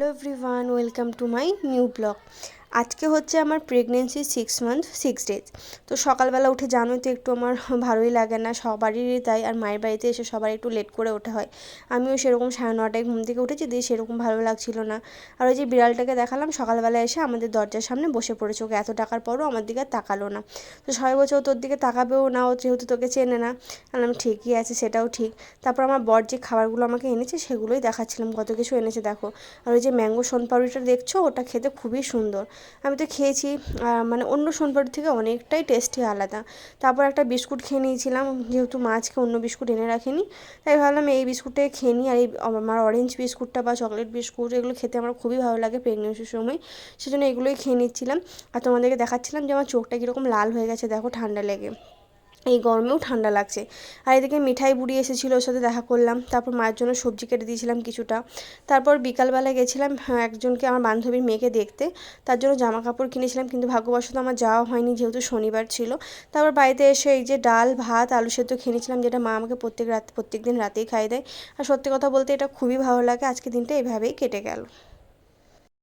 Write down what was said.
hello everyone welcome to my new blog আজকে হচ্ছে আমার pregnancy six month six days তো সকালবেলা উঠে জানোই তো একটু আমার ভালোই লাগে না, সবারই তাই আর মায়ের বাড়িতে এসে সবার একটু লেট করে ওঠা হয়। আমিও সেরকম সাড়ে নটায় ঘুম থেকে উঠেছি, দিয়ে সেরকম ভালো লাগছিল না। আর ওই যে বিড়ালটাকে দেখালাম, সকালবেলা এসে আমাদের দরজার সামনে বসে পড়েছে। ওকে এত টাকার পরও আমার দিকে তাকালো না। তো সবাই বলছে, ও তোর দিকে তাকাবেও না, ও যেহেতু তোকে চেনে না। আমি ঠিকই আছে, সেটাও ঠিক। তারপর আমার বর যে খাবারগুলো আমাকে এনেছে, সেগুলোই দেখাচ্ছিলাম, কত কিছু এনেছে, দেখো। আর ওই যে ম্যাঙ্গো সোনপাপড়িটা দেখছ? ওটা খেতে খুবই সুন্দর। আমি তো খেয়েছি মানে অন্য সোনপাপড়ি থেকে অনেকটাই টেস্টি আলাদা। তারপর একটা বিস্কুট খেয়ে নিয়েছিলাম, যেহেতু মাছকে অন্য বিস্কুট এনে রাখিনি, তাই ভাবলাম এই বিস্কুটে খেয়ে নিই। আর এই আমার অরেঞ্জ বিস্কুটটা বা চকলেট বিস্কুট এগুলো খেতে আমার খুবই ভালো লাগে প্রেগনেন্সির সময়, সেজন্য এগুলোই খেয়ে নিচ্ছিলাম। আর তোমাদেরকে দেখাচ্ছিলাম যে আমার চোখটা কীরকম লাল হয়ে গেছে, দেখো ঠান্ডা লেগে। এই গরমেও ঠান্ডা লাগছে। আর এদিকে মিঠাই বুড়ি এসেছিল ওর সাথে দেখা করলাম। তারপর মায়ের জন্য সবজি কেটে দিয়েছিলাম কিছুটা। তারপর বিকালবেলা গেছিলাম হ্যাঁ, একজনকে আমার বান্ধবীর মেয়েকে দেখতে। তার জন্য জামা কাপড় কিনেছিলাম কিন্তু ভাগ্যবশত আমার যাওয়া হয়নি যেহেতু শনিবার ছিল। তারপর বাড়িতে এসে এই যে ডাল ভাত আলু সেদ্ধ খেয়ে নিয়েছিলাম যেটা মা আমাকে প্রত্যেক রাত প্রত্যেক দিন রাতেই খাই দেয়। আর সত্যি কথা বলতে এটা খুবই ভালো লাগে আজকে দিনটা এভাবেই কেটে গেল।